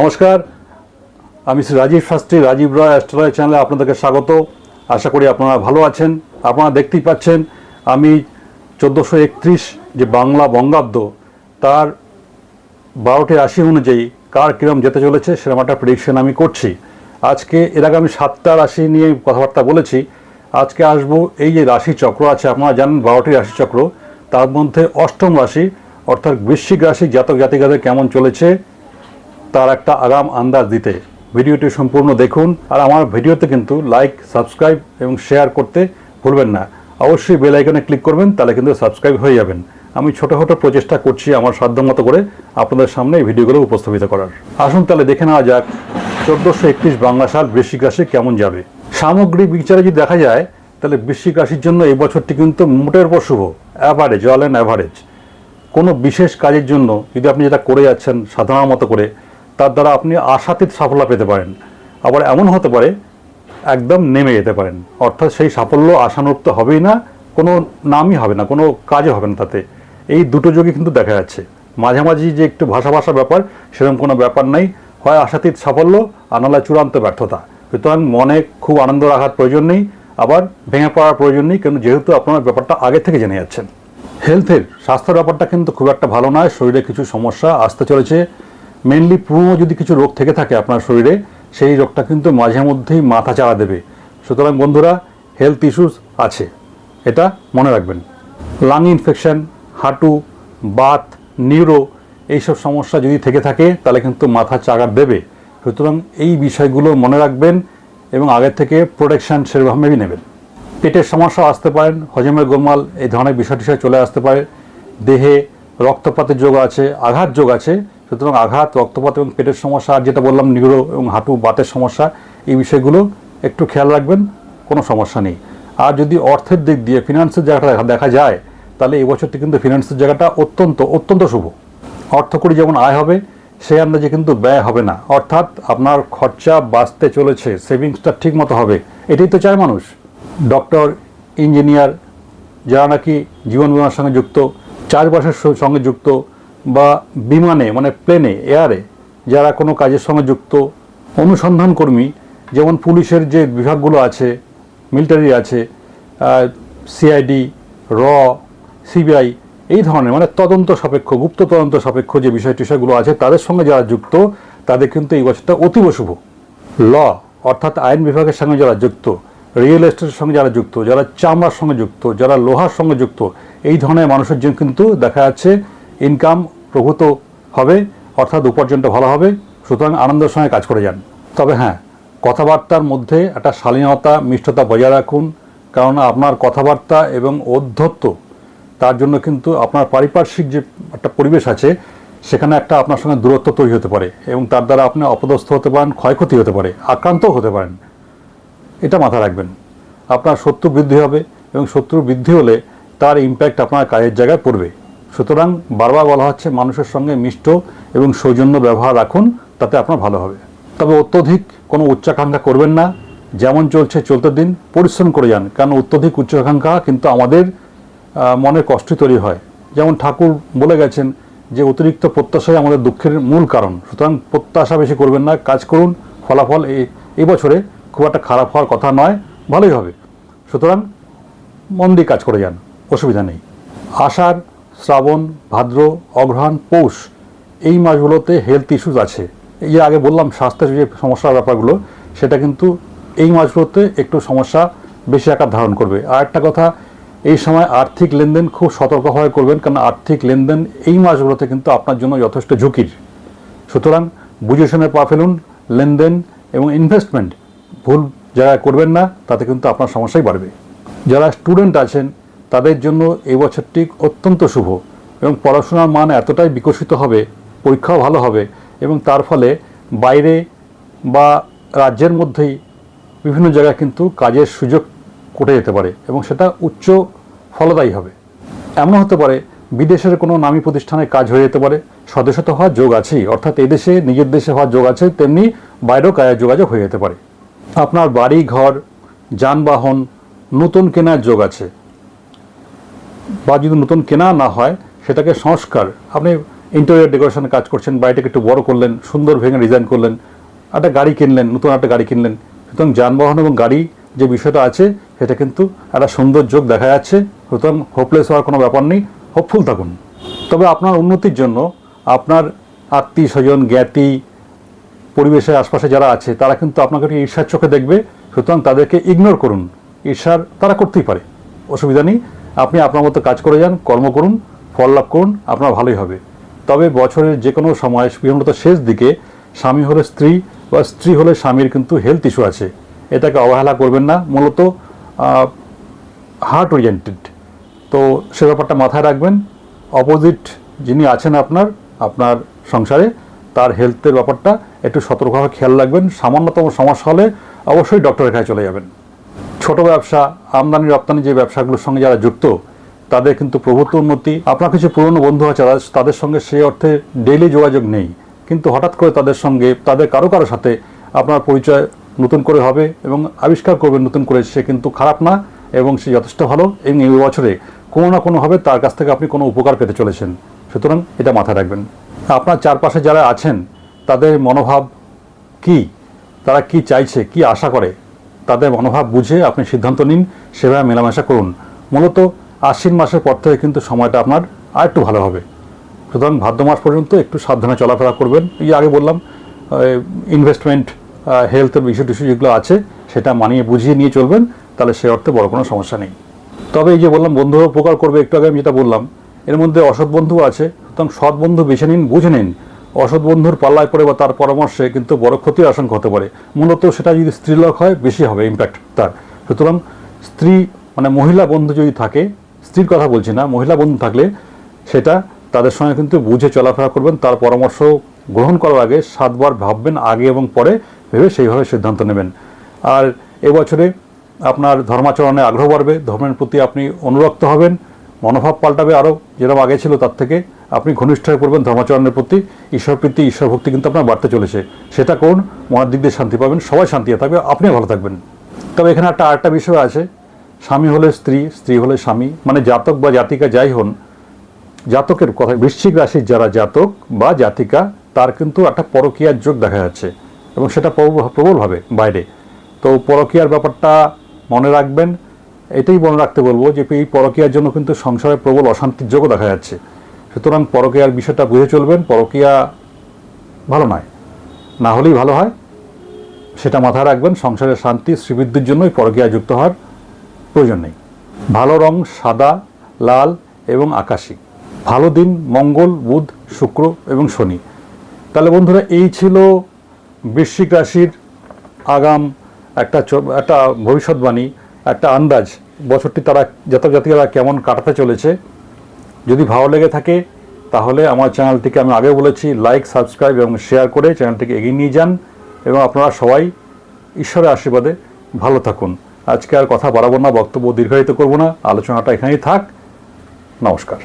নমস্কার, আমি শ্রী রাজীব শাস্ত্রী, রাজীব রয় অ্যাস্ট্রোলয় চ্যানেলে আপনাদেরকে স্বাগত। আশা করি আপনারা ভালো আছেন, আপনারা দেখতেই পাচ্ছেন, আমি চোদ্দোশো একত্রিশ যে বাংলা বঙ্গাব্দ, তার বারোটি রাশি অনুযায়ী কার কিরম যেতে চলেছে সেরকম একটা প্রেডিকশন আমি করছি। আজকে, এর আগে আমি সাতটা রাশি নিয়ে কথাবার্তা বলেছি, আজকে আসব এই যে রাশি চক্র আছে, আপনারা জানেন বারোটি রাশি চক্র তার মধ্যে অষ্টম রাশি, অর্থাৎ বৃশ্চিক রাশি, জাতক জাতিকাদের কেমন চলেছে তার একটা আগাম আন্দাজ দিতে। ভিডিওটি সম্পূর্ণ দেখুন আর আমার ভিডিওতে কিন্তু লাইক সাবস্ক্রাইব এবং শেয়ার করতে ভুলবেন না। অবশ্যই বেল আইকনে ক্লিক করবেন, তাহলে কিন্তু সাবস্ক্রাইব হয়ে যাবেন। আমি ছোটোখাটো প্রচেষ্টা করছি আমার সাধ্যমতো করে আপনাদের সামনে এই ভিডিওগুলো উপস্থাপিত করার। আসুন তাহলে দেখে নেওয়া যাক চোদ্দোশো একত্রিশ বাংলা সাল বৃশ্চিক রাশি কেমন যাবে। সামগ্রিক বিচারে যদি দেখা যায়, তাহলে বৃশ্চিক রাশির জন্য এই বছরটি কিন্তু মোটের উপর শুভ অ্যাভারেজ অল অ্যান্ড অ্যাভারেজ কোনো বিশেষ কাজের জন্য যদি আপনি যেটা করে যাচ্ছেন সাধারণ মতো করে তার দ্বারা আপনি আশাতীত সাফল্য পেতে পারেন। আবার এমন হতে পারে, একদম নেমে যেতে পারেন। অর্থাৎ সেই সাফল্য আশানুরূপ তো হবেই না, কোনো নামই হবে না, কোনো কাজে হবে না তাতে। এই দুটো যোগই কিন্তু দেখা যাচ্ছে। মাঝামাঝি যে একটু ভাষা ভাষা ব্যাপার, সেরকম কোনো ব্যাপার নাই। হয় আশাতীত সাফল্য, আর চূড়ান্ত ব্যর্থতা। সুতরাং মনে খুব আনন্দ রাখার প্রয়োজন নেই, আবার ভেঙে পড়ার প্রয়োজন নেই কারণ যেহেতু আপনার ব্যাপারটা আগে থেকে জেনে যাচ্ছেন। হেলথের স্বাস্থ্যের ব্যাপারটা কিন্তু খুব একটা ভালো নয়। শরীরে কিছু সমস্যা আসতে চলেছে। মেনলি পুরনো যদি কিছু রোগ থেকে থাকে আপনার শরীরে, সেই রোগটা কিন্তু মাঝে মধ্যেই মাথা চাড়া দেবে। সুতরাং বন্ধুরা হেলথ ইস্যুস আছে। এটা মনে রাখবেন। লাং ইনফেকশন হাঁটু বাত নিউরো এইসব সমস্যা যদি থেকে থাকে, তাহলে কিন্তু মাথা চাগার দেবে। সুতরাং এই বিষয়গুলো মনে রাখবেন এবং আগের থেকে প্রোটেকশন সেরকমভাবেই নেবেন। পেটের সমস্যা আসতে পারেন, হজমের গোলমাল, এই ধরনের বিষয় টিষয় চলে আসতে পারে। দেহে রক্তপাতের যোগ আছে, আঘাত যোগ আছে সুতরাং আঘাত, রক্তপাত এবং পেটের সমস্যা, আর যেটা বললাম নিউরো এবং হাঁটু বাতের সমস্যা, এই বিষয়গুলো একটু খেয়াল রাখবেন, কোনো সমস্যা নেই। আর যদি অর্থের দিক দিয়ে ফিনান্সের জায়গাটা দেখা- যায়, তাহলে এই বছরটি কিন্তু ফিনান্সের জায়গাটা অত্যন্ত অত্যন্ত শুভ। অর্থ করি যেমন আয় হবে, সেই আন্দাজে কিন্তু ব্যয় হবে না। অর্থাৎ আপনার খরচা বাঁচতে চলেছে, সেভিংসটা ঠিক মতো হবে। এটাই তো চায় মানুষ। ডক্টর, ইঞ্জিনিয়ার, যারা নাকি জীবন বিমার সঙ্গে যুক্ত, চাষবাসের সঙ্গে যুক্ত বা বিমানে মানে প্লেনে, এয়ারে যারা কোনো কাজের সঙ্গে যুক্ত, অনুসন্ধান কর্মী, যেমন পুলিশের যে বিভাগগুলো আছে, মিলিটারি আছে সিআইডি র সিবিআই এই ধরনের মানে তদন্ত সাপেক্ষ, গুপ্ত তদন্ত সাপেক্ষ যে বিষয় টিষয়গুলো আছে, তাদের সঙ্গে যারা যুক্ত, তাদের কিন্তু এই বছরটা অতীব শুভ। ল, অর্থাৎ আইন বিভাগের সঙ্গে যারা যুক্ত, রিয়েল এস্টেটের সঙ্গে যারা যুক্ত, যারা চামড়ার সঙ্গে যুক্ত, যারা লোহার সঙ্গে যুক্ত, এই ধরনের মানুষের জন্য কিন্তু দেখা যাচ্ছে ইনকাম প্রভূত হবে, অর্থাৎ উপার্জনটা ভালো হবে, সুতরাং আনন্দের সঙ্গে কাজ করে যান। তবে হ্যাঁ কথাবার্তার মধ্যে একটা শালীনতা, মিষ্টতা বজায় রাখুন, কারণ আপনার কথাবার্তা এবং অধ্যত্ব তার জন্য কিন্তু আপনার পারিপার্শ্বিক যে একটা পরিবেশ আছে, সেখানে একটা আপনার সঙ্গে দূরত্ব তৈরি হতে পারে এবং তার দ্বারা আপনি অপদস্থ হতে পারেন, ক্ষয়ক্ষতি হতে পারে, আক্রান্তও হতে পারেন। এটা মাথায় রাখবেন। আপনার শত্রু বৃদ্ধি হবে এবং শত্রু বৃদ্ধি হলে তার ইম্প্যাক্ট আপনার কাজের জায়গায় পড়বে। সুতরাং বারবার বলা হচ্ছে মানুষের সঙ্গে মিষ্ট এবং সৌজন্য ব্যবহার রাখুন, তাতে আপনার ভালো হবে। তবে অত্যধিক কোনো উচ্চাকাঙ্ক্ষা করবেন না, যেমন চলছে চলতে দিন, পরিশ্রম করে যান, কারণ অত্যধিক উচ্চাকাঙ্ক্ষা কিন্তু আমাদের মনের কষ্ট তৈরি হয়। যেমন ঠাকুর বলে গেছেন যে, অতিরিক্ত প্রত্যাশাই আমাদের দুঃখের মূল কারণ। সুতরাং প্রত্যাশা বেশি করবেন না, কাজ করুন, ফলাফল এই বছরে খুব একটা খারাপ হওয়ার কথা নয়, ভালোই হবে। সুতরাং মন দিয়ে কাজ করে যান, অসুবিধা নেই। আষাঢ় শ্রাবণ, ভাদ্র অগ্রহায়ণ পৌষ, এই মাসগুলোতে হেলথ ইস্যুস আছে। এই আগে বললাম, স্বাস্থ্যের যে সমস্যার ব্যাপারগুলো, সেটা কিন্তু এই মাসগুলোতে একটু সমস্যা বেশি আকার ধারণ করবে। আর একটা কথা, এই সময় আর্থিক লেনদেন খুব সতর্কভাবে করবেন, কারণ আর্থিক লেনদেন এই মাসগুলোতে কিন্তু আপনার জন্য যথেষ্ট ঝুঁকির। সুতরাং বুঝে শুনে পা ফেলুন, লেনদেন এবং ইনভেস্টমেন্ট ভুল জায়গায় করবেন না, তাতে কিন্তু আপনার সমস্যাই বাড়বে। যারা স্টুডেন্ট আছেন তাদের জন্য এই বছরটি অত্যন্ত শুভ এবং পড়াশোনার মান এতটাই বিকশিত হবে, পরীক্ষাও ভালো হবে এবং তার ফলে বাইরে বা রাজ্যের মধ্যেই বিভিন্ন জায়গায় কিন্তু কাজের সুযোগ কোটে যেতে পারে এবং সেটা উচ্চ ফলদায়ী হবে। এমন হতে পারে বিদেশের কোনো নামী প্রতিষ্ঠানে কাজ হয়ে যেতে পারে সদস্যত হওয়ার যোগ আছেই, অর্থাৎ এদেশে নিজের দেশে হওয়ার যোগ আছে, তেমনি বাইরেও কাজের যোগাযোগ হয়ে যেতে পারে। আপনার বাড়ি, ঘর, যানবাহন, নতুন কেনার যোগ আছে। বা যদি নতুন কেনা না হয়, সেটাকে সংস্কার। আপনি ইন্টেরিয়র ডেকোরেশনে কাজ করছেন, বাড়িটাকে একটু বড় করলেন, সুন্দর ভেঙে ডিজাইন করলেন, একটা গাড়ি কিনলেন, নতুন একটা গাড়ি কিনলেন, সুতরাং যানবাহন এবং গাড়ি যে বিষয়টা আছে, সেটা কিন্তু একটা সুন্দর যোগ দেখা যাচ্ছে। সুতরাং হোপলেস হওয়ার কোনো ব্যাপার নেই হোপফুল থাকুন। তবে আপনার উন্নতির জন্য আপনার আত্মীয় স্বজন, জ্ঞাতি, পরিবেশের আশপাশে যারা আছে, তারা কিন্তু আপনাকে একটু ঈর্ষার চোখে দেখবে, সুতরাং তাদেরকে ইগনোর করুন। ঈর্ষার তারা করতেই পারে, অসুবিধা নেই। আপনি আপনার মতো কাজ করে যান, কর্ম করুন, ফল লাভ করুন, আপনার ভালোই হবে। তবে বছরের যে কোনো সময়, বিশেষত শেষ দিকে, স্বামী হলে স্ত্রী বা স্ত্রী হলে স্বামীর কিন্তু হেলথ ইস্যু আছে। এটাকে অবহেলা করবেন না। মূলত হার্ট ওরিয়েন্টেড তো সে ব্যাপারটা মাথায় রাখবেন। অপোজিট যিনি আছেন আপনার আপনার সংসারে, তার হেলথের ব্যাপারটা একটু সতর্কভাবে খেয়াল রাখবেন। সামান্যতম সমস্যা হলে অবশ্যই ডক্টরের কাছে চলে যাবেন। ছোট ব্যবসা, আমদানি, রপ্তানি যে ব্যবসাগুলোর সঙ্গে যারা যুক্ত, তাদের কিন্তু প্রভূত উন্নতি। আপনার কিছু পুরনো বন্ধু আছে, তাদের সঙ্গে সেই অর্থে ডেইলি যোগাযোগ নেই। কিন্তু হঠাৎ করে তাদের সঙ্গে, তাদের কারও কারও সাথে আপনার পরিচয় নতুন করে হবে এবং আবিষ্কার করবে নতুন করে, সে কিন্তু খারাপ না এবং সে যথেষ্ট ভালো। এবং এই বছরে কোনো না কোনোভাবে তার কাছ থেকে আপনি কোনো উপকার পেতে চলেছেন। সুতরাং এটা মাথায় রাখবেন। আপনার চারপাশে যারা আছেন, তাদের মনোভাব কি? তারা কি চাইছে? কি আশা করে? তাদের মনোভাব বুঝে আপনি সিদ্ধান্ত নিন, সেভাবে মেলামেশা করুন। মূলত আশ্বিন মাসের পর থেকে কিন্তু সময়টা আপনার আর একটু ভালো হবে। সুতরাং ভাদ্র মাস পর্যন্ত একটু সাবধানে চলাফেরা করবেন। এই আগে বললাম ইনভেস্টমেন্ট হেলথের বিষয় টিস্যু যেগুলো আছে, সেটা মানিয়ে বুঝিয়ে নিয়ে চলবেন, তাহলে সে অর্থে বড় কোনো সমস্যা নেই। তবে এই যে বললাম বন্ধুরা উপকার করবে, একটু আগে আমি যেটা বললাম, এর মধ্যে অসৎ বন্ধু আছে। সুতরাং সৎ বন্ধু বেছে নিন, বুঝে নিন অসৎ বন্ধুর পাল্লায় পড়ে বা তার পরামর্শে কিন্তু বড় ক্ষতির আশঙ্কা হতে পারে। মূলত সেটা যদি স্ত্রীলোক হয়, বেশি হবে ইম্প্যাক্ট তার। সুতরাং স্ত্রী মানে মহিলা বন্ধু যদি থাকে, স্ত্রীর কথা বলছি না, মহিলা বন্ধু থাকলে সেটা তাদের সঙ্গে কিন্তু বুঝে চলাফেরা করবেন, তার পরামর্শ গ্রহণ করার আগে সাতবার ভাববেন, আগে এবং পরে ভেবে সেইভাবে সিদ্ধান্ত নেবেন। আর এবছরে আপনার ধর্মাচরণে আগ্রহ বাড়বে, ধর্মের প্রতি আপনি অনুরক্ত হবেন, মনোভাব পাল্টাবে আরও যেরকম আগে ছিল তার থেকে। আপনি ঘনিষ্ঠ হয়ে পড়বেন ধর্মাচরণের প্রতি ঈশ্বরপ্রীতি ঈশ্বর ভক্তি কিন্তু আপনার বাড়তে চলেছে। সেটা করুন, মনের দিক দিয়ে শান্তি পাবেন, সবাই শান্তি থাকবে, আপনিও ভালো থাকবেন। তবে এখানে একটা আরেকটা বিষয় আছে, স্বামী হলে স্ত্রী স্ত্রী হলে স্বামী মানে জাতক বা জাতিকা যাই হন, জাতকের কথা, বৃশ্চিক রাশির যারা জাতক বা জাতিকা, তার কিন্তু একটা পরকীয়ার যোগ দেখা যাচ্ছে, এবং সেটা প্রবল- প্রবলভাবে বাইরে। তো পরকীয়ার ব্যাপারটা মনে রাখবেন, এটাই মনে রাখতে বলব যে এই পরকীয়ার জন্য কিন্তু সংসারে প্রবল অশান্তির যোগও দেখা যাচ্ছে। সুতরাং পরকীয়ার বিষয়টা বুঝে চলবেন, পরকীয়া ভালো নয়। না হলেই ভালো হয়। সেটা মাথায় রাখবেন, সংসারের শান্তি, শ্রীবৃদ্ধির জন্যই পরকীয়া যুক্ত হওয়ার প্রয়োজন নেই। ভালো রং সাদা, লাল এবং আকাশী। ভালো দিন মঙ্গল, বুধ, শুক্র এবং শনি। তাহলে বন্ধুরা, এই ছিল বৃশ্চিক রাশির আগাম একটা একটা ভবিষ্যৎবাণী, একটা আন্দাজ। বছরটি তারা জাতক কেমন কাটাতে চলেছে যদি ভালো লেগে থাকে, তাহলে আমার চ্যানেলটিকে আমি আগে বলেছি লাইক সাবস্ক্রাইব এবং শেয়ার করে চ্যানেলটিকে এগিয়ে নিয়ে যান এবং আপনারা সবাই ঈশ্বরের আশীর্বাদে ভালো থাকুন। আজকে আর কথা বাড়াবো না, বক্তব্য দীর্ঘায়িত করব না, আলোচনাটা এখানেই থাক। নমস্কার।